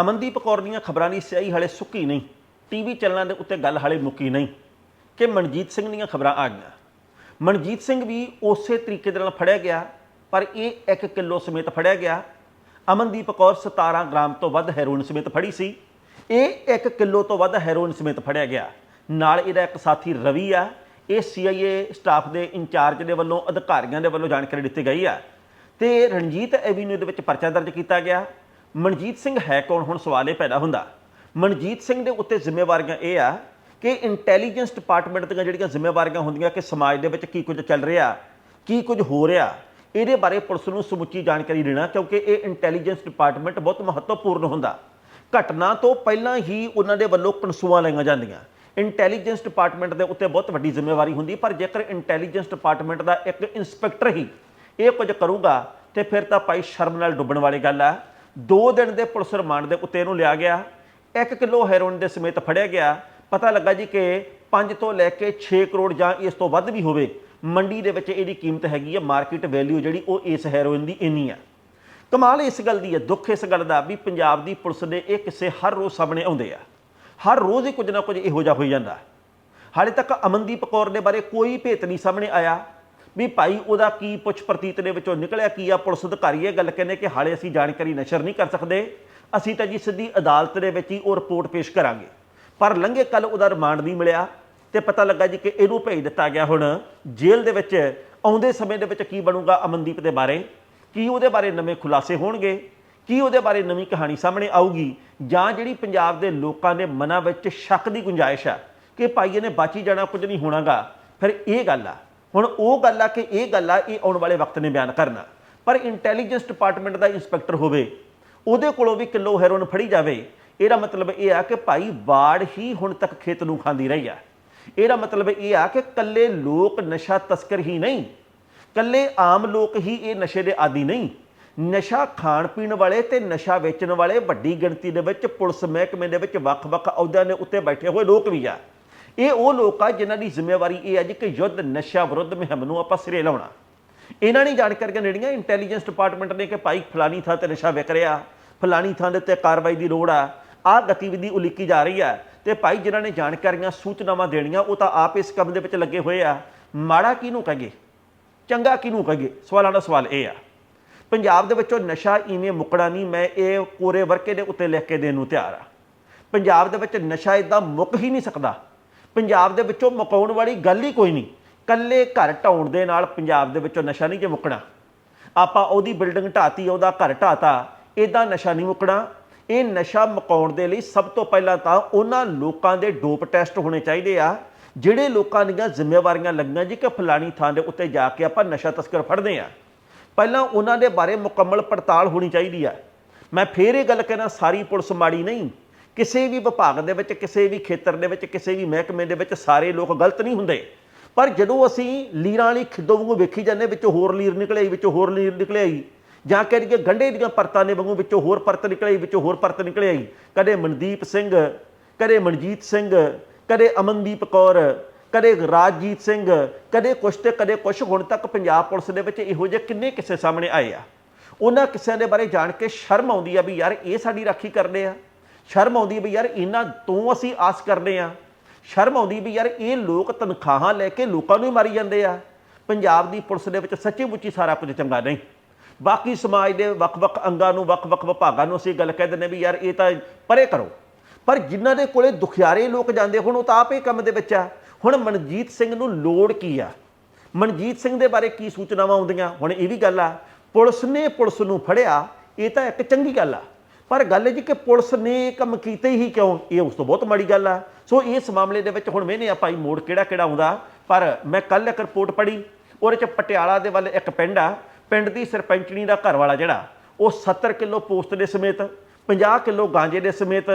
ਅਮਨਦੀਪ ਕੌਰ ਦੀਆਂ ਖਬਰਾਂ ਦੀ ਸਿਆਹੀ ਹਲੇ ਸੁੱਕੀ ਨਹੀਂ। ਟੀਵੀ ਚੈਨਲਾਂ ਦੇ ਉੱਤੇ ਗੱਲ ਹਲੇ ਮੁੱਕੀ ਨਹੀਂ। ਕਿ ਮਨਜੀਤ ਸਿੰਘ ਦੀਆਂ ਖਬਰਾਂ ਆ ਗਈਆਂ। ਮਨਜੀਤ ਸਿੰਘ ਵੀ ਉਸੇ ਤਰੀਕੇ ਦੇ ਨਾਲ ਫੜਿਆ ਗਿਆ, ਪਰ ਇਹ 1 ਕਿਲੋ ਸਮੇਤ ਫੜਿਆ ਗਿਆ। ਅਮਨਦੀਪ ਕੌਰ 17 ਗ੍ਰਾਮ ਤੋਂ ਵੱਧ ਹੈਰੋਇਨ ਸਮੇਤ ਫੜੀ ਸੀ। ਇਹ 1 ਕਿਲੋ ਤੋਂ ਵੱਧ ਹੈਰੋਇਨ ਸਮੇਤ ਫੜਿਆ ਗਿਆ। ਨਾਲ ਇਹਦਾ ਇੱਕ ਸਾਥੀ ਰਵੀ ਆ। ਇਹ ਸੀਆਈਏ ਸਟਾਫ ਦੇ ਇੰਚਾਰਜ ਦੇ ਵੱਲੋਂ ਅਧਿਕਾਰੀਆਂ ਦੇ ਵੱਲੋਂ ਜਾਣਕਾਰੀ ਦਿੱਤੀ ਗਈ ਆ। ਤੇ ਰਣਜੀਤ ਐਵੀਨਿਊ ਦੇ ਵਿੱਚ ਪਰਚਾ ਦਰਜ ਕੀਤਾ ਗਿਆ। ਮਨਜੀਤ ਸਿੰਘ ਹੈ ਕੌਣ? ਹੁਣ ਸਵਾਲ ਇਹ ਪੈਦਾ ਹੁੰਦਾ। ਮਨਜੀਤ ਸਿੰਘ ਦੇ ਉੱਤੇ ਜ਼ਿੰਮੇਵਾਰੀਆਂ ਇਹ ਆ ਕਿ ਇੰਟੈਲੀਜੈਂਸ ਡਿਪਾਰਟਮੈਂਟ ਦੀਆਂ ਜਿਹੜੀਆਂ ਜ਼ਿੰਮੇਵਾਰੀਆਂ ਹੁੰਦੀਆਂ ਕਿ ਸਮਾਜ ਦੇ ਵਿੱਚ ਕੀ ਕੁਝ ਚੱਲ ਰਿਹਾ, ਕੀ ਕੁਝ ਹੋ ਰਿਹਾ, ਇਹਦੇ ਬਾਰੇ ਪੁਲਿਸ ਨੂੰ ਸਮੁੱਚੀ ਜਾਣਕਾਰੀ ਦੇਣਾ, ਕਿਉਂਕਿ ਇਹ ਇੰਟੈਲੀਜੈਂਸ ਡਿਪਾਰਟਮੈਂਟ ਬਹੁਤ ਮਹੱਤਵਪੂਰਨ ਹੁੰਦਾ। ਘਟਨਾ ਤੋਂ ਪਹਿਲਾਂ ਹੀ ਉਹਨਾਂ ਦੇ ਵੱਲੋਂ ਕਨਸੂਆਂ ਲਈਆਂ ਜਾਂਦੀਆਂ। ਇੰਟੈਲੀਜੈਂਸ ਡਿਪਾਰਟਮੈਂਟ ਦੇ ਉੱਤੇ ਬਹੁਤ ਵੱਡੀ ਜ਼ਿੰਮੇਵਾਰੀ ਹੁੰਦੀ, ਪਰ ਜੇਕਰ ਇੰਟੈਲੀਜੈਂਸ ਡਿਪਾਰਟਮੈਂਟ ਦਾ ਇੱਕ ਇਨਸਪੈਕਟਰ ਹੀ ਇਹ ਕੁਝ ਕਰੂਗਾ, ਤੇ ਫਿਰ ਤਾਂ ਭਾਈ ਸ਼ਰਮ ਨਾਲ ਡੁੱਬਣ ਵਾਲੀ ਗੱਲ ਆ। ਦੋ ਦਿਨ ਦੇ ਪੁਲਿਸ ਰਿਮਾਂਡ ਦੇ ਉੱਤੇ ਇਹਨੂੰ ਲਿਆ ਗਿਆ। 1 ਕਿਲੋ ਹੈਰੋਇਨ ਦੇ ਸਮੇਤ ਫੜਿਆ ਗਿਆ। ਪਤਾ ਲੱਗਾ ਜੀ ਕਿ 5 ਤੋਂ ਲੈ ਕੇ 6 ਕਰੋੜ ਜਾਂ ਇਸ ਤੋਂ ਵੱਧ ਵੀ ਹੋਵੇ, ਮੰਡੀ ਦੇ ਵਿੱਚ ਇਹਦੀ ਕੀਮਤ ਹੈਗੀ ਹੈ ਮਾਰਕੀਟ ਵੈਲਿਊ ਜਿਹੜੀ ਉਹ ਇਸ ਹੈਰੋਇਨ ਦੀ ਇੰਨੀ ਆ। ਕਮਾਲ ਇਸ ਗੱਲ ਦੀ ਹੈ ਦੁੱਖ ਇਸ ਗੱਲ ਦਾ ਵੀ ਪੰਜਾਬ ਦੀ ਪੁਲਿਸ ਦੇ ਇਹ ਕਿਸੇ ਹਰ ਰੋਜ਼ ਸਾਹਮਣੇ ਆਉਂਦੇ ਆ। ਹਰ ਰੋਜ਼ ਹੀ ਕੁਝ ਨਾ ਕੁਝ ਇਹੋ ਜਿਹਾ ਹੋਈ ਜਾਂਦਾ। ਹਾਲੇ ਤੱਕ ਅਮਨਦੀਪ ਕੌਰ ਦੇ ਬਾਰੇ ਕੋਈ ਭੇਤ ਨਹੀਂ ਸਾਹਮਣੇ ਆਇਆ। ਵੀ ਭਾਈ ਉਹਦਾ ਕੀ ਪੁੱਛ ਪ੍ਰਤੀਤ ਦੇ ਵਿੱਚੋਂ ਨਿਕਲਿਆ, ਕੀ ਆ ਪੁਲਿਸ ਅਧਿਕਾਰੀ ਇਹ ਗੱਲ ਕਹਿੰਦੇ ਕਿ ਹਾਲੇ ਅਸੀਂ ਜਾਣਕਾਰੀ ਨਸ਼ਰ ਨਹੀਂ ਕਰ ਸਕਦੇ, ਅਸੀਂ ਤਾਂ ਜੀ ਸਿੱਧੀ ਅਦਾਲਤ ਦੇ ਵਿੱਚ ਹੀ ਉਹ ਰਿਪੋਰਟ ਪੇਸ਼ ਕਰਾਂਗੇ। ਪਰ ਲੰਘੇ ਕੱਲ ਉਹਦਾ ਰਿਮਾਂਡ ਨਹੀਂ ਮਿਲਿਆ ਤੇ ਪਤਾ ਲੱਗਾ ਜੀ ਕਿ ਇਹਨੂੰ ਭੇਜ ਦਿੱਤਾ ਗਿਆ ਹੁਣ ਜੇਲ੍ਹ ਦੇ ਵਿੱਚ। ਆਉਂਦੇ ਸਮੇਂ ਦੇ ਵਿੱਚ ਕੀ ਬਣੂਗਾ ਅਮਨਦੀਪ ਦੇ ਬਾਰੇ? ਕੀ ਉਹਦੇ ਬਾਰੇ ਨਵੇਂ ਖੁਲਾਸੇ ਹੋਣਗੇ? ਕੀ ਉਹਦੇ ਬਾਰੇ ਨਵੀਂ ਕਹਾਣੀ ਸਾਹਮਣੇ ਆਊਗੀ? ਜਾਂ ਜਿਹੜੀ ਪੰਜਾਬ ਦੇ ਲੋਕਾਂ ਦੇ ਮਨਾਂ ਵਿੱਚ ਸ਼ੱਕ ਦੀ ਗੁੰਜਾਇਸ਼ ਆ ਕਿ ਭਾਈ ਇਹਨੇ ਬਾਚੀ ਜਾਣਾ, ਕੁਝ ਨਹੀਂ ਹੋਣਾਗਾ? ਫਿਰ ਇਹ ਗੱਲ ਆ ਹੁਣ ਉਹ ਗੱਲ ਆ ਕਿ ਇਹ ਗੱਲ ਆ, ਇਹ ਆਉਣ ਵਾਲੇ ਵਕਤ ਨੇ ਬਿਆਨ ਕਰਨਾ। ਪਰ ਇੰਟੈਲੀਜੈਂਸ ਡਿਪਾਰਟਮੈਂਟ ਦਾ ਇੰਸਪੈਕਟਰ ਹੋਵੇ, ਉਹਦੇ ਕੋਲੋਂ ਵੀ ਕਿਲੋ ਹੈਰੋਨ ਫੜੀ ਜਾਵੇ, ਇਹਦਾ ਮਤਲਬ ਇਹ ਆ ਕਿ ਭਾਈ ਬਾੜ ਹੀ ਹੁਣ ਤੱਕ ਖੇਤ ਨੂੰ ਖਾਂਦੀ ਰਹੀ ਆ। ਇਹਦਾ ਮਤਲਬ ਇਹ ਆ ਕਿ ਕੱਲੇ ਲੋਕ ਨਸ਼ਾ ਤਸਕਰ ਹੀ ਨਹੀਂ ਕੱਲੇ ਆਮ ਲੋਕ ਹੀ ਇਹ ਨਸ਼ੇ ਦੇ ਆਦੀ ਨਹੀਂ। ਨਸ਼ਾ ਖਾਣ ਪੀਣ ਵਾਲੇ ਤੇ ਨਸ਼ਾ ਵੇਚਣ ਵਾਲੇ ਵੱਡੀ ਗਿਣਤੀ ਦੇ ਵਿੱਚ ਪੁਲਿਸ ਮਹਿਕਮੇ ਦੇ ਵਿੱਚ ਵੱਖ-ਵੱਖ ਅਹੁਦਿਆਂ ਦੇ ਉੱਤੇ ਬੈਠੇ ਹੋਏ ਲੋਕ ਵੀ ਆ। ਇਹ ਉਹ ਲੋਕ ਆ ਜਿਨ੍ਹਾਂ ਦੀ ਜ਼ਿੰਮੇਵਾਰੀ ਇਹ ਹੈ ਜੀ ਕਿ ਯੁੱਧ ਨਸ਼ਾ ਵਿਰੁੱਧ ਮੁਹਿੰਮ ਨੂੰ ਆਪਾਂ ਸਿਰੇ ਲਾਉਣਾ। ਇਹਨਾਂ ਨੇ ਜਾਣਕਾਰੀਆਂ ਨੇੜੀਆਂ ਇੰਟੈਲੀਜੈਂਸ ਡਿਪਾਰਟਮੈਂਟ ਨੇ ਕਿ ਭਾਈ ਫਲਾਨੀ ਥਾਂ ਤੇ ਨਸ਼ਾ ਵਿਕ ਰਿਹਾ ਫਲਾਨੀ ਥਾਂ ਦੇ ਉੱਤੇ ਕਾਰਵਾਈ ਦੀ ਲੋੜ ਆ, ਆਹ ਗਤੀਵਿਧੀ ਉਲੀਕੀ ਜਾ ਰਹੀ ਆ ਤੇ ਭਾਈ ਜਿਨ੍ਹਾਂ ਨੇ ਜਾਣਕਾਰੀਆਂ, ਸੂਚਨਾਵਾਂ ਦੇਣੀਆਂ, ਉਹ ਤਾਂ ਆਪ ਇਸ ਕੰਮ ਦੇ ਵਿੱਚ ਲੱਗੇ ਹੋਏ ਆ। ਮਾੜਾ ਕਿਹਨੂੰ ਕਹਗੇ ਚੰਗਾ ਕਿਹਨੂੰ ਕਹਗੇ ਸਵਾਲਾਂ ਦਾ ਸਵਾਲ ਇਹ ਆ। ਪੰਜਾਬ ਦੇ ਵਿੱਚੋਂ ਨਸ਼ਾ ਇਵੇਂ ਮੁੱਕਣਾ ਨਹੀਂ, ਮੈਂ ਇਹ ਕੋਰੇ ਵਰਕੇ ਦੇ ਉੱਤੇ ਲਿਖ ਕੇ ਦੇਣ ਨੂੰ ਤਿਆਰ ਆ। ਪੰਜਾਬ ਦੇ ਵਿੱਚ ਨਸ਼ਾ ਇਦਾਂ ਮੁੱਕ ਹੀ ਨਹੀਂ ਸਕਦਾ। ਪੰਜਾਬ ਦੇ ਵਿੱਚੋਂ ਮੁਕਾਉਣ ਵਾਲੀ ਗੱਲ ਹੀ ਕੋਈ ਨਹੀਂ। ਕੱਲੇ ਘਰ ਢਾਉਣ ਦੇ ਨਾਲ ਪੰਜਾਬ ਦੇ ਵਿੱਚੋਂ ਨਸ਼ਾ ਨਹੀਂ ਜੇ ਮੁੱਕਣਾ। ਆਪਾਂ ਉਹਦੀ ਬਿਲਡਿੰਗ ਢਾਤੀ, ਉਹਦਾ ਘਰ ਢਾਤਾ, ਇਹਦਾ ਨਸ਼ਾ ਨਹੀਂ ਮੁੱਕਣਾ। ਇਹ ਨਸ਼ਾ ਮੁਕਾਉਣ ਦੇ ਲਈ ਸਭ ਤੋਂ ਪਹਿਲਾਂ ਤਾਂ ਉਹਨਾਂ ਲੋਕਾਂ ਦੇ ਡੋਪ ਟੈਸਟ ਹੋਣੇ ਚਾਹੀਦੇ ਆ, ਜਿਹੜੇ ਲੋਕਾਂ ਦੀਆਂ ਜ਼ਿੰਮੇਵਾਰੀਆਂ ਲੱਗੀਆਂ ਜੀ ਕਿ ਫਲਾਣੀ ਥਾਂ ਦੇ ਉੱਤੇ ਜਾ ਕੇ ਆਪਾਂ ਨਸ਼ਾ ਤਸਕਰ ਫੜਦੇ ਆ। ਪਹਿਲਾਂ ਉਹਨਾਂ ਦੇ ਬਾਰੇ ਮੁਕੰਮਲ ਪੜਤਾਲ ਹੋਣੀ ਚਾਹੀਦੀ ਆ। ਮੈਂ ਫੇਰ ਇਹ ਗੱਲ ਕਹਿਣਾ, ਸਾਰੀ ਪੁਲਿਸ ਮਾੜੀ ਨਹੀਂ। ਕਿਸੇ ਵੀ ਵਿਭਾਗ ਦੇ ਵਿੱਚ, ਕਿਸੇ ਵੀ ਖੇਤਰ ਦੇ ਵਿੱਚ, ਕਿਸੇ ਵੀ ਮਹਿਕਮੇ ਦੇ ਵਿੱਚ ਸਾਰੇ ਲੋਕ ਗਲਤ ਨਹੀਂ ਹੁੰਦੇ। ਪਰ ਜਦੋਂ ਅਸੀਂ ਲੀਰਾਂ ਵਾਲੀ ਖਿੱਦੋ ਵਾਂਗੂ ਵੇਖੀ ਜਾਂਦੇ, ਵਿੱਚੋਂ ਹੋਰ ਲੀਰ ਨਿਕਲੇ, ਵਿੱਚੋਂ ਹੋਰ ਲੀਰ ਨਿਕਲੇ ਆਈ ਜਾਂ ਕਹਿ ਲਈਏ ਗੰਢੇ ਦੀਆਂ ਪਰਤਾਂ ਦੇ ਵਾਂਗੂ ਵਿੱਚੋਂ ਹੋਰ ਪਰਤ ਨਿਕਲੇ ਆਈ ਵਿੱਚੋਂ ਹੋਰ ਪਰਤ ਨਿਕਲੇ ਆਈ ਕਦੇ ਮਨਦੀਪ ਸਿੰਘ, ਕਦੇ ਮਨਜੀਤ ਸਿੰਘ, ਕਦੇ ਅਮਨਦੀਪ ਕੌਰ, ਕਦੇ ਰਾਜਜੀਤ ਸਿੰਘ, ਕਦੇ ਕੁਛ ਤੇ ਕਦੇ ਕੁਛ, ਹੁਣ ਤੱਕ ਪੰਜਾਬ ਪੁਲਿਸ ਦੇ ਵਿੱਚ ਇਹੋ ਜਿਹੇ ਕਿੰਨੇ ਕਿੱਸੇ ਸਾਹਮਣੇ ਆਏ ਆ। ਉਹਨਾਂ ਕਿੱਸਿਆਂ ਦੇ ਬਾਰੇ ਜਾਣ ਕੇ ਸ਼ਰਮ ਆਉਂਦੀ ਆ ਵੀ ਯਾਰ, ਇਹ ਸਾਡੀ ਰਾਖੀ ਕਰਦੇ ਆ। ਸ਼ਰਮ ਆਉਂਦੀ ਵੀ ਯਾਰ ਇਹਨਾਂ ਤੋਂ ਅਸੀਂ ਆਸ ਕਰਦੇ ਆ ਸ਼ਰਮ ਆਉਂਦੀ ਵੀ ਯਾਰ ਇਹ ਲੋਕ ਤਨਖਾਹਾਂ ਲੈ ਕੇ ਲੋਕਾਂ ਨੂੰ ਹੀ ਮਾਰੀ ਜਾਂਦੇ ਆ। ਪੰਜਾਬ ਦੀ ਪੁਲਿਸ ਦੇ ਵਿੱਚ ਸੱਚੀ ਮੁੱਚੀ ਸਾਰਾ ਕੁਝ ਚੰਗਾ ਨਹੀਂ। ਬਾਕੀ ਸਮਾਜ ਦੇ ਵੱਖ-ਵੱਖ ਅੰਗਾਂ ਨੂੰ ਵੱਖ-ਵੱਖ ਵਿਭਾਗਾਂ ਨੂੰ ਅਸੀਂ ਗੱਲ ਕਹਿ ਦਿੰਦੇ ਵੀ ਯਾਰ ਇਹ ਤਾਂ ਪਰੇ ਕਰੋ। ਪਰ ਜਿਨ੍ਹਾਂ ਦੇ ਕੋਲੇ ਦੁਖਿਆਰੇ ਲੋਕ ਜਾਂਦੇ, ਹੁਣ ਉਹ ਤਾਂ ਆਪੇ ਕੰਮ ਦੇ ਵਿੱਚ ਆ। ਹੁਣ ਮਨਜੀਤ ਸਿੰਘ ਨੂੰ ਲੋੜ ਕੀ ਆ? ਮਨਜੀਤ ਸਿੰਘ ਦੇ ਬਾਰੇ ਕੀ ਸੂਚਨਾਵਾਂ ਆਉਂਦੀਆਂ? ਹੁਣ ਇਹ ਵੀ ਗੱਲ ਆ, ਪੁਲਿਸ ਨੇ ਪੁਲਿਸ ਨੂੰ ਫੜਿਆ, ਇਹ ਤਾਂ ਇੱਕ ਚੰਗੀ ਗੱਲ ਆ। ਪਰ ਗੱਲ ਇਹ ਜੀ ਕਿ ਪੁਲਿਸ ਨੇ ਇਹ ਕੰਮ ਕੀਤੇ ਹੀ ਕਿਉਂ? ਇਹ ਉਸ ਤੋਂ ਬਹੁਤ ਮਾੜੀ ਗੱਲ ਆ। ਸੋ ਇਸ ਮਾਮਲੇ ਦੇ ਵਿੱਚ ਹੁਣ ਮੈਨੇ ਆ ਭਾਈ ਮੋੜ ਕਿਹੜਾ ਕਿਹੜਾ ਆਉਂਦਾ? ਪਰ ਮੈਂ ਕੱਲ ਇੱਕ ਰਿਪੋਰਟ ਪੜ੍ਹੀ। ਉਹਦੇ ਚ ਪਟਿਆਲਾ ਦੇ ਵੱਲ ਇੱਕ ਪਿੰਡ ਆ। ਪਿੰਡ ਦੀ ਸਰਪੰਚਣੀ ਦਾ ਘਰ ਵਾਲਾ ਜਿਹੜਾ, ਉਹ 70 ਕਿਲੋ ਪੋਸਟ ਦੇ ਸਮੇਤ 50 ਕਿਲੋ ਗਾਂਜੇ ਦੇ ਸਮੇਤ,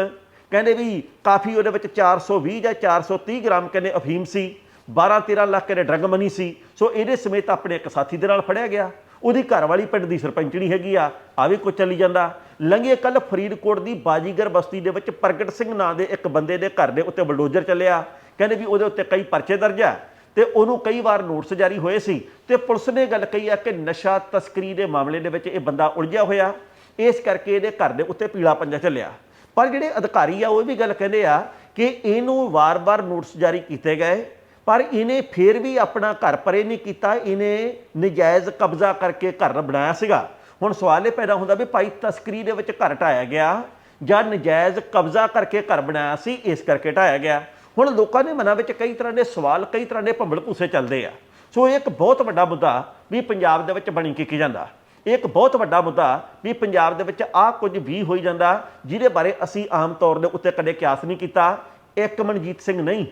ਕਹਿੰਦੇ ਵੀ ਕਾਫੀ ਉਹਦੇ ਵਿੱਚ 420 ਜਾਂ 430 ਗ੍ਰਾਮ ਕਹਿੰਦੇ ਅਫੀਮ ਸੀ। 12 13 ਲੱਖ ਕਹਿੰਦੇ ਡਰਗ ਮਨੀ ਸੀ। ਸੋ ਇਹਦੇ ਸਮੇਤ ਆਪਣੇ ਇੱਕ ਸਾਥੀ ਦੇ ਨਾਲ ਫੜਿਆ ਗਿਆ। ਉਹਦੀ ਘਰ ਵਾਲੀ ਪਿੰਡ ਦੀ ਸਰਪੰਚਣੀ ਹੈਗੀ ਆ ਆ ਵੀ ਕੁਝ ਚੱਲੀ ਜਾਂਦਾ। ਲੰਘੇ ਕੱਲ ਫਰੀਦਕੋਟ ਦੀ ਬਾਜੀਗਰ ਬਸਤੀ ਦੇ ਵਿੱਚ ਪ੍ਰਗਟ ਸਿੰਘ ਨਾਂ ਦੇ ਇੱਕ ਬੰਦੇ ਦੇ ਘਰ ਦੇ ਉੱਤੇ ਬਲਡੋਜ਼ਰ ਚੱਲਿਆ। ਕਹਿੰਦੇ ਵੀ ਉਹਦੇ ਉੱਤੇ ਕਈ ਪਰਚੇ ਦਰਜ ਆ ਤੇ ਉਹਨੂੰ ਕਈ ਵਾਰ ਨੋਟਿਸ ਜਾਰੀ ਹੋਏ ਸੀ ਤੇ ਪੁਲਿਸ ਨੇ ਗੱਲ ਕਹੀ ਆ ਕਿ ਨਸ਼ਾ ਤਸਕਰੀ ਦੇ ਮਾਮਲੇ ਦੇ ਵਿੱਚ ਇਹ ਬੰਦਾ ਉਲਝਿਆ ਹੋਇਆ। ਇਸ ਕਰਕੇ ਇਹਦੇ ਘਰ ਦੇ ਉੱਤੇ ਪੀਲਾ ਪੰਜਾ ਚੱਲਿਆ। ਪਰ ਜਿਹੜੇ ਅਧਿਕਾਰੀ ਆ, ਉਹ ਵੀ ਗੱਲ ਕਹਿੰਦੇ ਆ ਕਿ ਇਹਨੂੰ ਵਾਰ-ਵਾਰ ਨੋਟਿਸ ਜਾਰੀ ਕੀਤੇ ਗਏ। ਪਰ ਇਹਨੇ ਫੇਰ ਵੀ ਆਪਣਾ ਘਰ ਪਰੇ ਨਹੀਂ ਕੀਤਾ, ਇਹਨੇ ਨਜਾਇਜ਼ ਕਬਜ਼ਾ ਕਰਕੇ ਘਰ ਬਣਾਇਆ ਸੀਗਾ। ਹੁਣ ਸਵਾਲ ਇਹ ਪੈਦਾ ਹੁੰਦਾ ਵੀ ਭਾਈ ਤਸਕਰੀ ਦੇ ਵਿੱਚ ਘਰ ਢਾਇਆ ਗਿਆ ਜਾਂ ਨਜਾਇਜ਼ ਕਬਜ਼ਾ ਕਰਕੇ ਘਰ ਬਣਾਇਆ ਸੀ, ਇਸ ਕਰਕੇ ਢਾਇਆ ਗਿਆ। ਹੁਣ ਲੋਕਾਂ ਦੇ ਮਨਾਂ ਵਿੱਚ ਕਈ ਤਰ੍ਹਾਂ ਦੇ ਸਵਾਲ, ਕਈ ਤਰ੍ਹਾਂ ਦੇ ਭੰਬਲ ਭੂਸੇ ਚੱਲਦੇ ਆ। ਸੋ ਇਹ ਇੱਕ ਬਹੁਤ ਵੱਡਾ ਮੁੱਦਾ ਵੀ ਪੰਜਾਬ ਦੇ ਵਿੱਚ ਬਣੀ ਕੀ ਜਾਂਦਾ। ਇਹ ਇੱਕ ਬਹੁਤ ਵੱਡਾ ਮੁੱਦਾ ਵੀ ਪੰਜਾਬ ਦੇ ਵਿੱਚ ਆਹ ਕੁਝ ਵੀ ਹੋਈ ਜਾਂਦਾ, ਜਿਹਦੇ ਬਾਰੇ ਅਸੀਂ ਆਮ ਤੌਰ ਦੇ ਉੱਤੇ ਕਦੇ ਕਿਆਸ ਨਹੀਂ ਕੀਤਾ। ਇੱਕ ਮਨਜੀਤ ਸਿੰਘ ਨਹੀਂ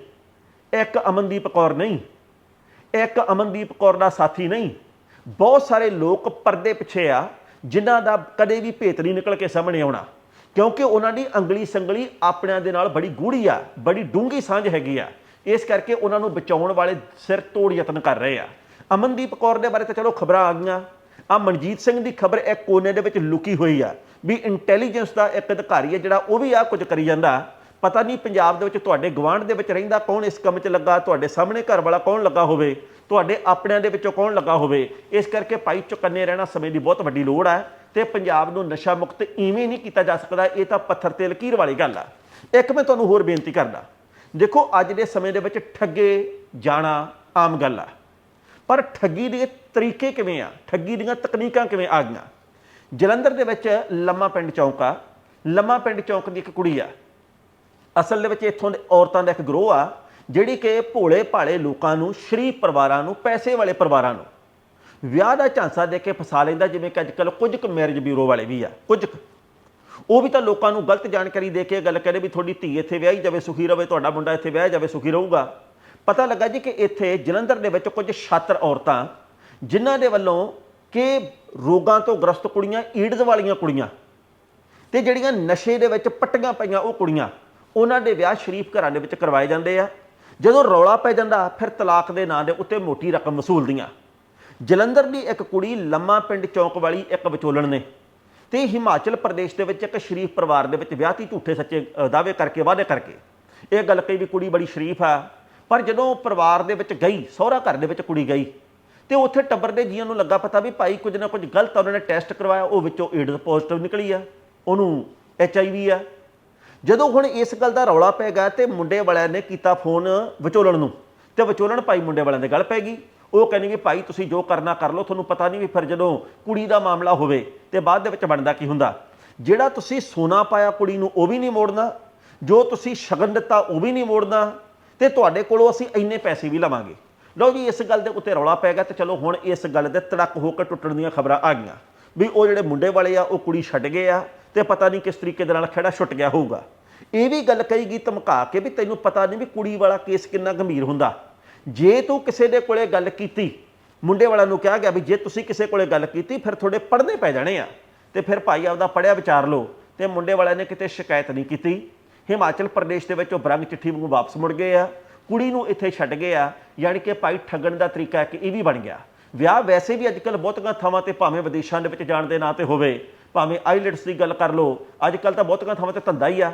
ਇੱਕ ਅਮਨਦੀਪ ਕੌਰ ਨਹੀਂ, ਇੱਕ ਅਮਨਦੀਪ ਕੌਰ ਦਾ ਸਾਥੀ ਨਹੀਂ। ਬਹੁਤ ਸਾਰੇ ਲੋਕ ਪਰਦੇ ਪਿੱਛੇ ਆ, ਜਿਨ੍ਹਾਂ ਦਾ ਕਦੇ ਵੀ ਭੇਤ ਨਹੀਂ ਨਿਕਲ ਕੇ ਸਾਹਮਣੇ ਆਉਣਾ। ਕਿਉਂਕਿ ਉਹਨਾਂ ਦੀ ਅੰਗਲੀ ਸੰਗਲੀ ਆਪਣਿਆਂ ਦੇ ਨਾਲ ਬੜੀ ਗੂੜੀ ਆ, ਬੜੀ ਡੂੰਗੀ ਸਾਂਝ ਹੈਗੀ ਆ। ਇਸ ਕਰਕੇ ਉਹਨਾਂ ਨੂੰ ਬਚਾਉਣ ਵਾਲੇ ਸਿਰ ਤੋੜ ਯਤਨ ਕਰ ਰਹੇ ਆ। ਅਮਨਦੀਪ ਕੌਰ ਦੇ ਬਾਰੇ ਤਾਂ ਚਲੋ ਖਬਰਾਂ ਆ ਗਈਆਂ। ਆ ਮਨਜੀਤ ਸਿੰਘ ਦੀ ਖਬਰ ਇੱਕ ਕੋਨੇ ਦੇ ਵਿੱਚ ਲੁਕੀ ਹੋਈ ਆ, ਵੀ ਇੰਟੈਲੀਜੈਂਸ ਦਾ ਇੱਕ ਅਧਿਕਾਰੀ ਹੈ ਜਿਹੜਾ ਉਹ ਵੀ ਆ ਕੁਝ ਕਰੀ ਜਾਂਦਾ। ਪਤਾ ਨਹੀਂ ਪੰਜਾਬ ਦੇ ਵਿੱਚ ਤੁਹਾਡੇ ਗਵਾਂਢ ਦੇ ਵਿੱਚ ਰਹਿੰਦਾ ਕੌਣ ਇਸ ਕੰਮ 'ਚ ਲੱਗਾ, ਤੁਹਾਡੇ ਸਾਹਮਣੇ ਘਰ ਵਾਲਾ ਕੌਣ ਲੱਗਾ ਹੋਵੇ, ਤੁਹਾਡੇ ਆਪਣਿਆਂ ਦੇ ਵਿੱਚੋਂ ਕੌਣ ਲੱਗਾ ਹੋਵੇ, ਇਸ ਕਰਕੇ ਭਾਈ ਚੁਕੰਨੇ ਰਹਿਣਾ ਸਮੇਂ ਦੀ ਬਹੁਤ ਵੱਡੀ ਲੋੜ ਹੈ ਤੇ ਪੰਜਾਬ ਨੂੰ ਨਸ਼ਾ ਮੁਕਤ ਇਵੇਂ ਨਹੀਂ ਕੀਤਾ ਜਾ ਸਕਦਾ, ਇਹ ਤਾਂ ਪੱਥਰ ਤੇ ਲਕੀਰ ਵਾਲੀ ਗੱਲ ਆ। ਇੱਕ ਮੈਂ ਤੁਹਾਨੂੰ ਹੋਰ ਬੇਨਤੀ ਕਰਦਾ, ਦੇਖੋ ਅੱਜ ਦੇ ਸਮੇਂ ਦੇ ਵਿੱਚ ਠੱਗੇ ਜਾਣਾ ਆਮ ਗੱਲ ਆ, ਪਰ ਠੱਗੀ ਦੇ ਤਰੀਕੇ ਕਿਵੇਂ ਆ, ਠੱਗੀ ਦੀਆਂ ਤਕਨੀਕਾਂ ਕਿਵੇਂ ਆ ਗਈਆਂ? ਜਲੰਧਰ ਦੇ ਵਿੱਚ ਲੰਮਾ ਪਿੰਡ ਚੌਂਕ ਆ, ਲੰਮਾ ਪਿੰਡ ਚੌਂਕ ਦੀ ਇੱਕ ਕੁੜੀ ਆ ਅਸਲ ਦੇ ਵਿੱਚ ਇੱਥੋਂ ਦੇ ਔਰਤਾਂ ਦਾ ਇੱਕ ਗਰੋਹ ਆ, ਜਿਹੜੀ ਕਿ ਭੋਲੇ ਭਾਲੇ ਲੋਕਾਂ ਨੂੰ, ਸ਼ਰੀਫ ਪਰਿਵਾਰਾਂ ਨੂੰ, ਪੈਸੇ ਵਾਲੇ ਪਰਿਵਾਰਾਂ ਨੂੰ। ਵਿਆਹ ਦਾ ਝਾਂਸਾ ਦੇ ਕੇ ਫਸਾ ਲੈਂਦਾ, ਜਿਵੇਂ ਕਿ ਅੱਜਕੱਲ ਕੁਝ ਕੁ ਮੈਰਿਜ ਬਿਊਰੋ ਵਾਲੇ ਵੀ ਆ, ਕੁਝ ਕੁ। ਉਹ ਵੀ ਤਾਂ ਲੋਕਾਂ ਨੂੰ ਗਲਤ ਜਾਣਕਾਰੀ ਦੇ ਕੇ ਗੱਲ ਕਹਿੰਦੇ ਵੀ ਤੁਹਾਡੀ ਧੀ ਇੱਥੇ ਵਿਆਹੀ ਜਾਵੇ, ਸੁਖੀ ਰਵੇ, ਤੁਹਾਡਾ ਮੁੰਡਾ ਇੱਥੇ ਵਿਆਹ ਜਾਵੇ, ਸੁਖੀ ਰਹੂਗਾ। ਪਤਾ ਲੱਗਾ ਜੀ ਕਿ ਇੱਥੇ ਜਲੰਧਰ ਦੇ ਵਿੱਚ ਕੁਝ ਛਾਤਰ ਔਰਤਾਂ, ਜਿਨ੍ਹਾਂ ਦੇ ਵੱਲੋਂ ਕਿ ਰੋਗਾਂ ਤੋਂ ਗ੍ਰਸਤ ਕੁੜੀਆਂ, ਈਡਜ਼ ਵਾਲੀਆਂ ਕੁੜੀਆਂ, ਤੇ ਜਿਹੜੀਆਂ ਨਸ਼ੇ ਦੇ ਵਿੱਚ ਪੱਟੀਆਂ ਪਈਆਂ ਉਹ ਕੁੜੀਆਂ ਉਹਨਾਂ ਦੇ ਵਿਆਹ ਸ਼ਰੀਫ ਘਰਾਂ ਦੇ ਵਿੱਚ ਕਰਵਾਏ ਜਾਂਦੇ ਆ। ਜਦੋਂ ਰੌਲਾ ਪੈ ਜਾਂਦਾ, ਫਿਰ ਤਲਾਕ ਦੇ ਨਾਂ ਦੇ ਉੱਤੇ ਮੋਟੀ ਰਕਮ ਵਸੂਲਦੀਆਂ ਜਲੰਧਰ ਦੀ ਇੱਕ ਕੁੜੀ ਲੰਮਾ ਪਿੰਡ ਚੌਂਕ ਵਾਲੀ ਇੱਕ ਵਿਚੋਲਣ ਨੇ। ਤੇ ਹਿਮਾਚਲ ਪ੍ਰਦੇਸ਼ ਦੇ ਵਿੱਚ ਇੱਕ ਸ਼ਰੀਫ ਪਰਿਵਾਰ ਦੇ ਵਿੱਚ ਵਿਆਹਤੀ ਝੂਠੇ ਸੱਚੇ ਦਾਅਵੇ ਕਰਕੇ, ਵਾਅਦੇ ਕਰਕੇ। ਇਹ ਗੱਲ ਕਹੀ ਵੀ ਕੁੜੀ ਬੜੀ ਸ਼ਰੀਫ ਆ। ਪਰ ਜਦੋਂ ਪਰਿਵਾਰ ਦੇ ਵਿੱਚ ਗਈ, ਸਹੁਰਾ ਘਰ ਦੇ ਵਿੱਚ ਕੁੜੀ ਗਈ, ਤੇ ਉੱਥੇ ਟੱਬਰ ਦੇ ਜੀਆਂ ਨੂੰ ਲੱਗਾ ਪਤਾ ਵੀ ਭਾਈ ਕੁਝ ਨਾ ਕੁਝ ਗਲਤ ਉਹਨਾਂ ਨੇ ਟੈਸਟ ਕਰਵਾਇਆ, ਉਹ ਵਿੱਚੋਂ ਏਡਜ਼ ਪੋਜ਼ਿਟਿਵ ਨਿਕਲੀ ਆ। ਉਹਨੂੰ ਐਚ ਆਈ ਵੀ ਆ। ਜਦੋਂ ਹੁਣ ਇਸ ਗੱਲ ਦਾ ਰੌਲਾ ਪੈ ਗਿਆ ਤੇ ਮੁੰਡੇ ਵਾਲਿਆਂ ਨੇ ਕੀਤਾ ਫੋਨ ਵਿਚੋਲਣ ਨੂੰ, ਤੇ ਵਿਚੋਲਣ ਭਾਈ ਮੁੰਡੇ ਵਾਲਿਆਂ ਦੇ ਗੱਲ ਪੈ ਗਈ। ਉਹ ਕਹਿੰਦੇ ਵੀ ਭਾਈ ਤੁਸੀਂ ਜੋ ਕਰਨਾ ਕਰ ਲਓ, ਤੁਹਾਨੂੰ ਪਤਾ ਨਹੀਂ ਵੀ ਫਿਰ ਜਦੋਂ ਕੁੜੀ ਦਾ ਮਾਮਲਾ ਹੋਵੇ ਤੇ ਬਾਅਦ ਦੇ ਵਿੱਚ ਬਣਦਾ ਕੀ ਹੁੰਦਾ। ਜਿਹੜਾ ਤੁਸੀਂ ਸੋਨਾ ਪਾਇਆ ਕੁੜੀ ਨੂੰ, ਉਹ ਵੀ ਨਹੀਂ ਮੋੜਨਾ। ਜੋ ਤੁਸੀਂ ਸ਼ਗਨ ਦਿੱਤਾ, ਉਹ ਵੀ ਨਹੀਂ ਮੋੜਨਾ। ਤੇ ਤੁਹਾਡੇ ਕੋਲੋਂ ਅਸੀਂ ਇੰਨੇ ਪੈਸੇ ਵੀ ਲਵਾਂਗੇ। ਲਓ ਜੀ, ਇਸ ਗੱਲ ਦੇ ਉੱਤੇ ਰੌਲਾ ਪੈ ਗਿਆ ਤੇ ਚਲੋ ਹੁਣ ਇਸ ਗੱਲ ਦੇ ਤੜਕ ਹੋ ਕੇ ਟੁੱਟਣ ਦੀਆਂ ਖਬਰਾਂ ਆ ਗਈਆਂ। ਵੀ ਉਹ ਜਿਹੜੇ ਮੁੰਡੇ ਵਾਲੇ ਆ, ਉਹ ਕੁੜੀ ਛੱਡ ਗਏ ਆ ਤੇ ਪਤਾ ਨਹੀਂ ਕਿਸ ਤਰੀਕੇ ਦੇ ਨਾਲ ਖੜਾ ਛੁੱਟ ਗਿਆ ਹੋਊਗਾ। ਇਹ ਵੀ ਗੱਲ ਕਹੀ ਗਈ ਧਮਕਾ ਕੇ ਵੀ ਤੈਨੂੰ ਪਤਾ ਨਹੀਂ ਵੀ ਕੁੜੀ ਵਾਲਾ ਕੇਸ ਕਿੰਨਾ ਗੰਭੀਰ ਹੁੰਦਾ। ਜੇ ਤੂੰ ਕਿਸੇ ਦੇ ਕੋਲੇ ਗੱਲ ਕੀਤੀ, ਮੁੰਡੇ ਵਾਲਾ ਨੂੰ ਕਿਹਾ ਗਿਆ ਵੀ ਜੇ ਤੁਸੀਂ ਕਿਸੇ ਕੋਲੇ ਗੱਲ ਕੀਤੀ, ਫਿਰ ਤੁਹਾਡੇ ਪੜਨੇ ਪੈ ਜਾਣੇ ਆ। ਤੇ ਫਿਰ ਭਾਈ ਆਪਦਾ ਪੜਿਆ ਵਿਚਾਰ ਲਓ, ਤੇ ਮੁੰਡੇ ਵਾਲਿਆਂ ਨੇ ਕਿਤੇ ਸ਼ਿਕਾਇਤ ਨਹੀਂ ਕੀਤੀ। ਹਿਮਾਚਲ ਪ੍ਰਦੇਸ਼ ਦੇ ਵਿੱਚ ਉਹ ਬਰੰਗ ਚਿੱਠੀ ਵਾਂਗੂ ਵਾਪਸ ਮੁੜ ਗਏ ਆ। ਕੁੜੀ ਨੂੰ ਇੱਥੇ ਛੱਡ ਗਏ ਆ, ਯਾਨੀ ਕਿ ਭਾਈ ਠੱਗਣ ਦਾ ਤਰੀਕਾ ਇੱਕ ਇਹ ਵੀ ਬਣ ਗਿਆ। ਵਿਆਹ ਵੈਸੇ ਵੀ ਅੱਜਕੱਲ ਬਹੁਤੀਆਂ ਥਾਵਾਂ ਤੇ ਭਾਵੇਂ ਵਿਦੇਸ਼ਾਂ ਦੇ ਵਿੱਚ ਜਾਣ ਦੇ ਨਾਂ ਤੇ ਹੋਵੇ, ਭਾਵੇਂ ਆਈਲੈਟਸ ਦੀ ਗੱਲ ਕਰ ਲਓ ਅੱਜਕੱਲ ਤਾਂ ਬਹੁਤੀਆਂ ਥਾਵਾਂ ਤੇ ਧੰਦਾ ਹੀ ਆ।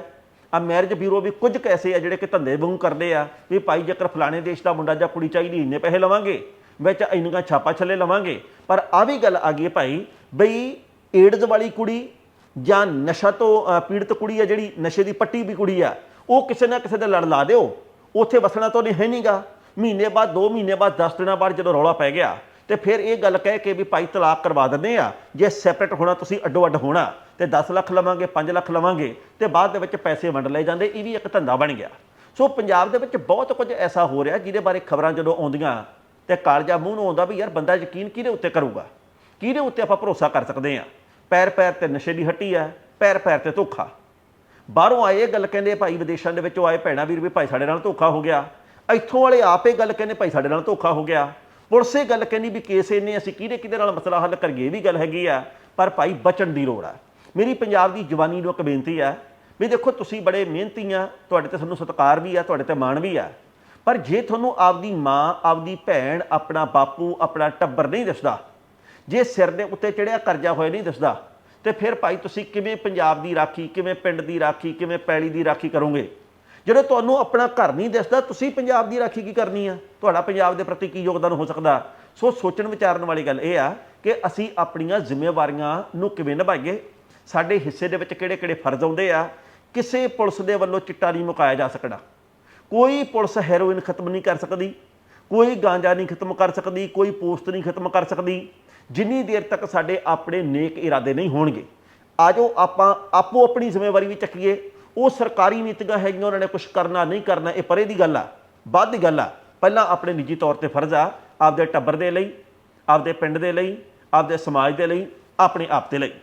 ਆ ਮੈਰਿਜ ਬਿਊਰੋ ਵੀ ਕੁਝ ਕੈਸੇ ਆ ਜਿਹੜੇ ਕਿ ਧੰਦੇ ਵਾਂਗੂ ਕਰਦੇ ਆ ਵੀ ਭਾਈ ਜੇਕਰ ਫਲਾਣੇ ਦੇਸ਼ ਦਾ ਮੁੰਡਾ ਜਾਂ ਕੁੜੀ ਚਾਹੀਦੀ ਇੰਨੇ ਪੈਸੇ ਲਵਾਂਗੇ, ਵਿੱਚ ਇੰਨੀਆਂ ਛਾਪਾ ਛੱਲੇ ਲਵਾਂਗੇ। ਪਰ ਆ ਵੀ ਗੱਲ ਆ ਗਈ ਭਾਈ, ਬਈ ਏਡਜ਼ ਵਾਲੀ ਕੁੜੀ ਜਾਂ ਨਸ਼ਾ ਤੋਂ ਪੀੜਤ ਕੁੜੀ ਆ ਜਿਹੜੀ ਨਸ਼ੇ ਦੀ ਪੱਟੀ ਵੀ ਕੁੜੀ ਆ, ਉਹ ਕਿਸੇ ਨਾ ਕਿਸੇ ਦੇ ਲੜ ਲਾ ਦਿਓ। ਉੱਥੇ ਵਸਣਾ ਤਾਂ ਨਹੀਂ ਹੈ ਨਹੀਂਗਾ ਮਹੀਨੇ ਬਾਅਦ 2 ਮਹੀਨੇ ਬਾਅਦ 10 ਦਿਨਾਂ ਬਾਅਦ ਜਦੋਂ ਰੌਲਾ ਪੈ ਗਿਆ, ਤੇ ਫਿਰ ਇਹ ਗੱਲ ਕਹਿ ਕੇ ਵੀ ਭਾਈ ਤਲਾਕ ਕਰਵਾ ਦਿੰਦੇ ਆ। ਜੇ ਸੈਪਰੇਟ ਹੋਣਾ, ਤੁਸੀਂ ਅੱਡੋ ਅੱਡ ਹੋਣਾ। ਤੇ 10 ਲੱਖ ਲਵਾਂਗੇ 5 ਲੱਖ ਲਵਾਂਗੇ ਤੇ ਬਾਅਦ ਦੇ ਵਿੱਚ ਪੈਸੇ ਵੰਡ ਲਏ ਜਾਂਦੇ, ਇਹ ਵੀ ਇੱਕ ਧੰਦਾ ਬਣ ਗਿਆ। ਸੋ ਪੰਜਾਬ ਦੇ ਵਿੱਚ ਬਹੁਤ ਕੁਝ ਐਸਾ ਹੋ ਰਿਹਾ ਜਿਹਦੇ ਬਾਰੇ ਖਬਰਾਂ ਜਦੋਂ ਆਉਂਦੀਆਂ ਤੇ ਕਾਲਜਾ ਮੂੰਹ ਨੂੰ ਆਉਂਦਾ ਵੀ ਯਾਰ ਬੰਦਾ ਯਕੀਨ ਕਿਹਦੇ ਉੱਤੇ ਕਰੂਗਾ? ਕਿਹਦੇ ਉੱਤੇ ਆਪਾਂ ਭਰੋਸਾ ਕਰ ਸਕਦੇ ਆ ਪੈਰ ਪੈਰ ਤੇ ਨਸ਼ੇ ਦੀ ਹੱਟੀ ਆ, ਪੈਰ ਪੈਰ ਤੇ ਧੋਖਾ। ਬਾਹਰੋਂ ਆਏ ਇਹ ਗੱਲ ਕਹਿੰਦੇ ਭਾਈ ਵਿਦੇਸ਼ਾਂ ਦੇ ਵਿੱਚੋਂ ਆਏ ਭੈਣਾ ਵੀਰ ਵੀ ਭਾਈ ਸਾਡੇ ਨਾਲ ਧੋਖਾ ਹੋ ਗਿਆ। ਇੱਥੋਂ ਵਾਲੇ ਆਪੇ ਗੱਲ ਕਹਿੰਦੇ ਭਾਈ ਸਾਡੇ ਨਾਲ ਧੋਖਾ ਹੋ ਗਿਆ। ਪੁਲਿਸ ਇਹ ਗੱਲ ਕਹਿੰਦੀ ਵੀ ਕੇਸ ਇੰਨੇ ਅਸੀਂ ਕਿਹਦੇ ਕਿਹਦੇ ਨਾਲ ਮਸਲਾ ਹੱਲ ਕਰੀਏ, ਇਹ ਵੀ ਗੱਲ ਹੈਗੀ ਆ, ਪਰ ਭਾਈ ਬਚਣ ਦੀ ਲੋੜ ਆ। ਮੇਰੀ ਪੰਜਾਬ ਦੀ ਜਵਾਨੀ ਨੂੰ ਇੱਕ ਬੇਨਤੀ ਆ ਵੀ ਦੇਖੋ, ਤੁਸੀਂ ਬੜੇ ਮਿਹਨਤੀ ਆ, ਤੁਹਾਡੇ ਤੇ ਸਾਨੂੰ ਸਤਿਕਾਰ ਵੀ ਆ, ਤੁਹਾਡੇ ਤੇ ਮਾਣ ਵੀ ਆ। ਪਰ ਜੇ ਤੁਹਾਨੂੰ ਆਪਦੀ ਮਾਂ, ਆਪਦੀ ਭੈਣ, ਆਪਣਾ ਬਾਪੂ, ਆਪਣਾ ਟੱਬਰ ਨਹੀਂ ਦਿਸਦਾ, ਜੇ ਸਿਰ ਦੇ ਉੱਤੇ ਚੜਿਆ ਕਰਜ਼ਾ ਹੋਇਆ ਨਹੀਂ ਦਿਸਦਾ, ਤੇ ਫਿਰ ਭਾਈ ਤੁਸੀਂ ਕਿਵੇਂ ਪੰਜਾਬ ਦੀ ਰਾਖੀ, ਕਿਵੇਂ ਪਿੰਡ ਦੀ ਰਾਖੀ, ਕਿਵੇਂ ਪੈਲੀ ਦੀ ਰਾਖੀ ਕਰੋਗੇ? ਜਦੋਂ ਤੁਹਾਨੂੰ ਆਪਣਾ ਘਰ ਨਹੀਂ ਦਿਸਦਾ, ਤੁਸੀਂ ਪੰਜਾਬ ਦੀ ਰਾਖੀ ਕੀ ਕਰਨੀ ਆ? ਤੁਹਾਡਾ ਪੰਜਾਬ ਦੇ ਪ੍ਰਤੀ ਕੀ ਯੋਗਦਾਨ ਹੋ ਸਕਦਾ? ਸੋ ਸੋਚਣ ਵਿਚਾਰਨ ਵਾਲੀ ਗੱਲ ਇਹ ਆ ਕਿ ਅਸੀਂ ਆਪਣੀਆਂ ਜ਼ਿੰਮੇਵਾਰੀਆਂ ਨੂੰ ਕਿਵੇਂ ਨਿਭਾਈਏ? ਸਾਡੇ ਹਿੱਸੇ ਦੇ ਵਿੱਚ ਕਿਹੜੇ-ਕਿਹੜੇ ਫਰਜ਼ ਆਉਂਦੇ ਆ, ਕਿਸੇ ਪੁਲਿਸ ਦੇ ਵੱਲੋਂ ਚਿੱਟਾ ਨਹੀਂ ਮੁਕਾਇਆ ਜਾ ਸਕਦਾ। ਕੋਈ ਪੁਲਿਸ ਹੈਰੋਇਨ ਖਤਮ ਨਹੀਂ ਕਰ ਸਕਦੀ, ਕੋਈ ਗਾਂਜਾ ਨਹੀਂ ਖਤਮ ਕਰ ਸਕਦੀ, ਕੋਈ ਪੋਸਟ ਨਹੀਂ ਖਤਮ ਕਰ ਸਕਦੀ। ਜਿੰਨੀ ਦੇਰ ਤੱਕ ਸਾਡੇ ਆਪਣੇ ਨੇਕ ਇਰਾਦੇ ਨਹੀਂ ਹੋਣਗੇ, ਆਜੋ ਆਪਾਂ ਆਪੋ ਆਪਣੀ ਜ਼ਿੰਮੇਵਾਰੀ ਵੀ ਚੱਕੀਏ। ਉਹ ਸਰਕਾਰੀ ਨੀਤੀਆਂ ਹੈਗੀਆਂ, ਉਹਨਾਂ ਨੇ ਕੁਝ ਕਰਨਾ ਨਹੀਂ ਕਰਨਾ, ਇਹ ਪਰੇ ਦੀ ਗੱਲ ਆ, ਬਾਅਦ ਦੀ ਗੱਲ ਆ। ਪਹਿਲਾਂ ਆਪਣੇ ਨਿੱਜੀ ਤੌਰ ਤੇ ਫਰਜ਼ ਆ, ਆਪਦੇ ਟੱਬਰ ਦੇ ਲਈ, ਆਪਦੇ ਪਿੰਡ ਦੇ ਲਈ, ਆਪਦੇ ਸਮਾਜ ਦੇ ਲਈ, ਆਪਣੇ ਆਪ ਦੇ ਲਈ।